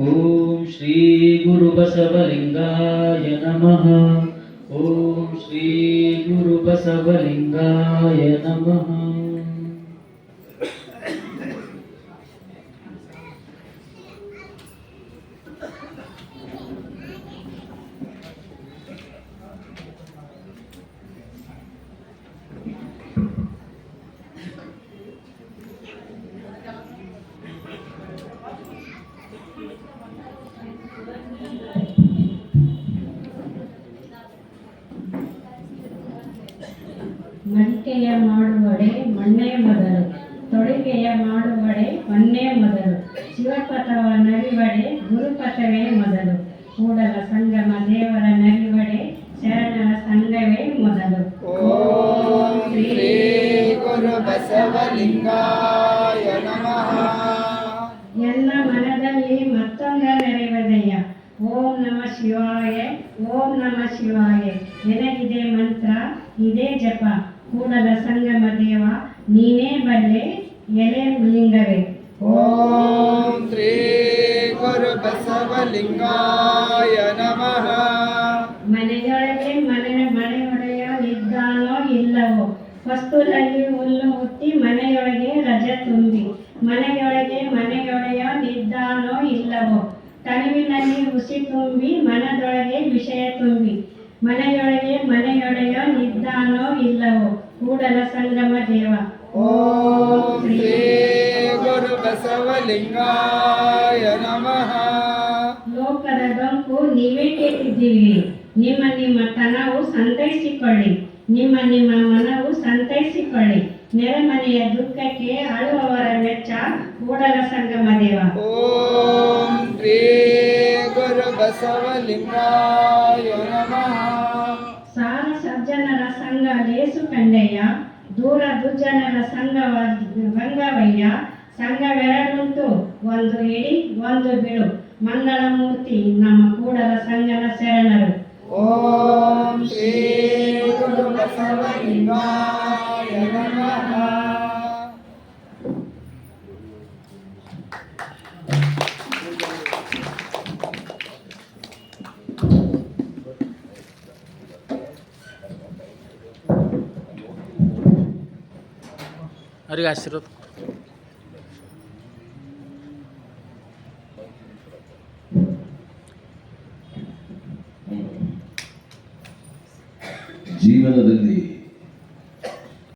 ಓಂ ಶ್ರೀ ಗುರು ಬಸವಲಿಂಗಾಯ ನಮಃ ಓಂ ಶ್ರೀ ಗುರು ಬಸವಲಿಂಗಾಯ ನಮಃ ಮಡಿಕೆಯ ಮಾಡುವಡೆ ಮಣ್ಣೇ ಮೊದಲು ತೊಡಿಗೆಯ ಮಾಡುವಡೆ ಮಣ್ಣೇ ಮೊದಲು ಶಿವಪಥವ ನರಿವಡೆ ಗುರುಪಥವೇ ಮೊದಲು ಕೂಡಲ ಸಂಗಮ ದೇವರ ನರಿವಡೆ ಶರಣರ ಸಂಘವೇ ಮೊದಲು ಓಂ ಶ್ರೀ ಗುರು ಬಸವಲಿಂಗಾಯ ಶಿವಾಯ ಓಂ ನಮ ಶಿವಾಯ. ನಿನಗಿದೆ ಮಂತ್ರ ಇದೇ ಜಪ. ಕೂಡಲ ಸಂಗಮ ದೇವ ನೀನೇ ಬಲ್ಲೆ ಎಲೆ ಲಿಂಗವೇ ಓಂ ಶ್ರೀ ಗುರು ಬಸವಲಿಂಗಾಯ ನಮಃ. ಮನೆಯೊಳಗೆ ಮನೆ ಮನೆಯೊಡೆಯ ಇದ್ದಾನೋ ಇಲ್ಲವೋ. ವಸ್ತುಲಲ್ಲಿ ಹುಲ್ಲು ಹುಟ್ಟಿ ಮನೆಯೊಳಗೆ ರಜೆ ತುಂಬಿ. ಮನೆಯೊಳಗೆ ಮನೆಯೊಡೆಯ ನಿದ್ದಾನೋ ಇಲ್ಲವೋ ತನುವಿನಲ್ಲಿ ಹುಸಿ ತುಂಬಿ ಮನದೊಳಗೆ ವಿಷಯ ತುಂಬಿ. ಮನೆಯೊಳಗೆ ಮನೆಯೊಡೆಯ ನಿದ್ದಾನೋ ಇಲ್ಲವೋ ಕೂಡಲ ಸಂಗಮ ದೇವ. ಓಂ ಶ್ರೀ ಗುರು ಬಸವಲಿಂಗಾಯ ನಮಃ. ಲೋಕದ ಡೊಂಕು ನೀವೇ ಕೇಳಿದ್ದೀವಿ. ನಿಮ್ಮ ನಿಮ್ಮ ತನವು ಸಂತೈಸಿಕೊಳ್ಳಿ. ನಿಮ್ಮ ನಿಮ್ಮ ಮನವು ಸಂತೈಸಿಕೊಳ್ಳಿ. ನೆರೆಮನೆಯ ದುಃಖಕ್ಕೆ ಅಳುವವರ ವೆಚ್ಚ ಕೂಡಲ ಸಂಗಮ ದೇವ. ಓಂ ಗುರು ಬಸವಲಿಂಗಾಯ ನಮಃ ಸಾರ ಸಜ್ಜನರ ಸಂಘ ಲೇಸು ಕಂಡಯ್ಯ ದೂರ ದುರ್ಜನರ ಸಂಘವ ಭಂಗವಯ್ಯ ಸಂಘವೆರಡುಂಟು ಒಂದು ಇಡಿ ಒಂದು ಬಿಡು ಮಂಗಳಮೂರ್ತಿ ನಮ್ಮ ಕೂಡಲ ಸಂಗನ ಶರಣರು ಓಂ ಶ್ರೀ ಗುರು ಬಸವಲಿಂಗಾಯ ಅವ್ರಿಗೆ ಆಶೀರ್ವಾದ. ಜೀವನದಲ್ಲಿ